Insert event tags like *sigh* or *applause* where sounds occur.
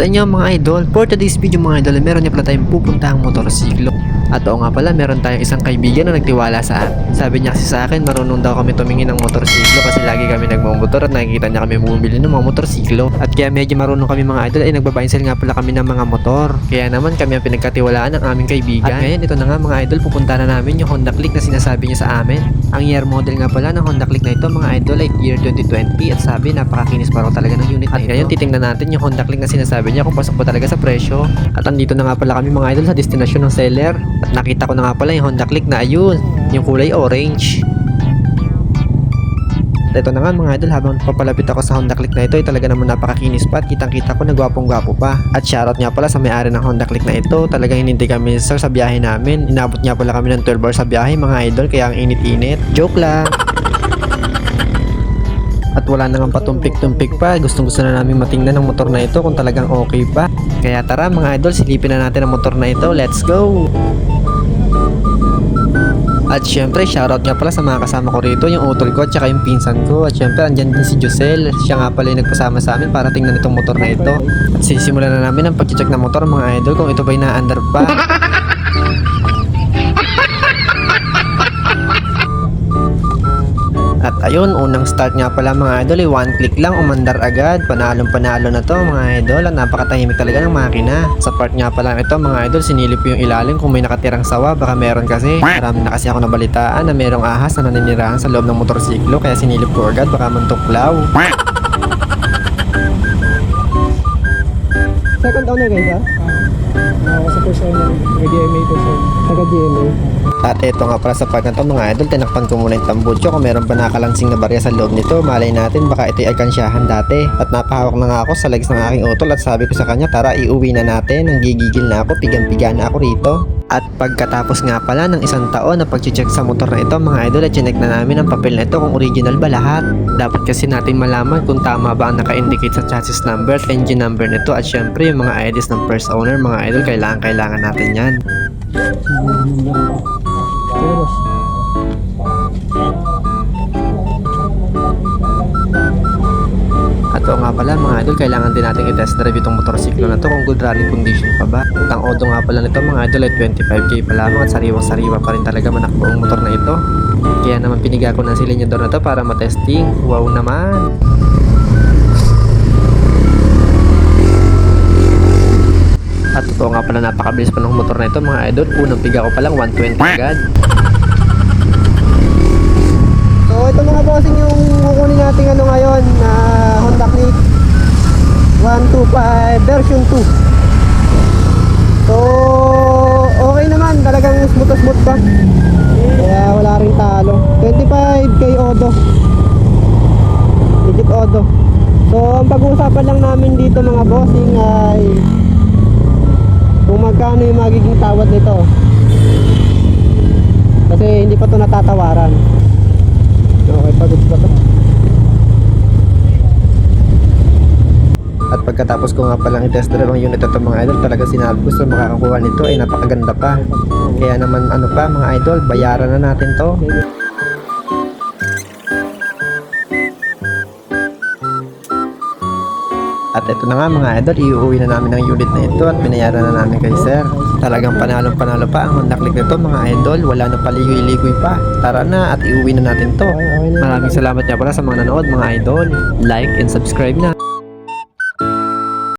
sa inyo mga idol? For today's video mga idol, meron niya pala tayong pupuntahang motorsiklo. At oo nga pala, meron tayong isang kaibigan na nagtiwala sa akin. Sabi niya kasi sa akin, marunong daw kami tumingin ng motorsiklo kasi lagi kami nagmamotor at nakikita niya kami bumibili ng mga motorsiklo. At kaya medyo marunong kami mga idol ay nagbabayinsel nga pala kami ng mga motor. Kaya naman kami ang pinagkatiwalaan ng aming kaibigan. At ngayon, ito na nga mga idol, pupunta na namin yung Honda Click na sinasabi niya sa amin. Ang year model nga pala ng Honda Click na ito mga idol ay year 2020 at sabi napakakinis pa raw talaga ng unit na ito. At ngayon titingnan natin yung Honda Click na sinasabi niya kung pasok pa talaga sa presyo. At andito na nga pala kami mga idol sa destinasyon ng seller. At nakita ko na nga pala yung Honda Click na ayun, yung kulay orange. At ito na nga mga idol, habang papalapit ako sa Honda Click na ito ay talaga naman napakakinis pa at kitang kita ko nagwapong gwapo pa. At shoutout nga pala sa may-ari ng Honda Click na ito, talagang hinintay kami sir sa biyahe namin. Inabot nga pala kami ng 12 hours sa biyahe mga idol kaya ang init-init. Joke lang! At wala na nga patumpik-tumpik pa, gustong gusto na namin matingnan ng motor na ito kung talagang okay pa. Kaya tara mga idol, silipin na natin ang motor na ito, let's go! At syempre, shoutout nga pala sa mga kasama ko rito, yung utol ko at saka yung pinsan ko. At syempre, andyan din si Josel. Siya nga pala yung nagpasama sa amin para tingnan itong motor na ito. At sisimulan na namin ang pag-check ng motor mga idol kung ito ba'y na-under pa. *laughs* At ayun, unang start nga pala mga idol, eh, one click lang, umandar agad. Panalong panalo na to mga idol, at napakatahimik talaga ng makina. Sa part nga pala ito mga idol, sinilip yung ilalim kung may nakatirang sawa, baka meron kasi. Marami na kasi ako nabalitaan na merong ahas na naninirahan sa loob ng motorsiklo, kaya sinilip ko agad, baka mantuklaw. Second owner kayo, sir? Ah, ako sa first owner. Nag-GMA ko, sir. Taga-GMA. At eto nga pala sa part na to mga idol, tinakpan ko muna yung tambutso kung meron pa nakalansing na barya sa loob nito. Malay natin baka ito'y alkansyahan dati. At napahawak na nga ako sa legs ng aking utol at sabi ko sa kanya tara iuwi na natin. Nang gigigil na ako, pigang-piga na ako rito. At pagkatapos nga pala ng isang taon na pag-check sa motor na ito mga idol at chinek na namin ang papel na ito kung original ba lahat. Dapat kasi natin malaman kung tama ba ang naka-indicate sa chassis number engine number nito at syempre yung mga IDs ng first owner mga idol kailangan kailangan natin yan. Sige, boss. At nga pala mga idol, kailangan din natin i-test drive itong motorsiklo na to kung good running condition pa ba. At ang odo nga pala nito mga idol ay 25k pa lamang at sariwang-sariwa pa rin talaga manakbo ang motor na ito. Kaya naman piniga ko ng silinyador na to para matesting. Wow naman! At totoo nga pala napakabilis pa ng motor na ito mga idol. Unang piga ko pa lang 120 agad. So, ito mga bossing yung kukunin natin ano ngayon na Honda Click 125 version 2. So, okay naman. Talagang smooth-smooth pa. Kaya wala rin talo. 25k Odo. Legit Odo. So, ang pag-uusapan lang namin dito mga bossing ay kung magkano yung magiging tawad nito. Kasi hindi pa to natatawaran. Okay, pagod pa to. At pagkatapos ko nga palang i-test drive ang unit ito mga idol, talaga sinabi ko sa makakakuha nito ay napakaganda pa. Kaya naman ano pa mga idol, bayaran na natin to. At ito na nga mga idol, iuwi na namin ang unit na ito at binayaran na namin kay sir. Talagang panalong panalo pa ang Honda Click nito mga idol, wala na paligoy-ligoy pa. Tara na at iuwi na natin to. Maraming salamat nga pala sa mga nanood mga idol. Like and subscribe na.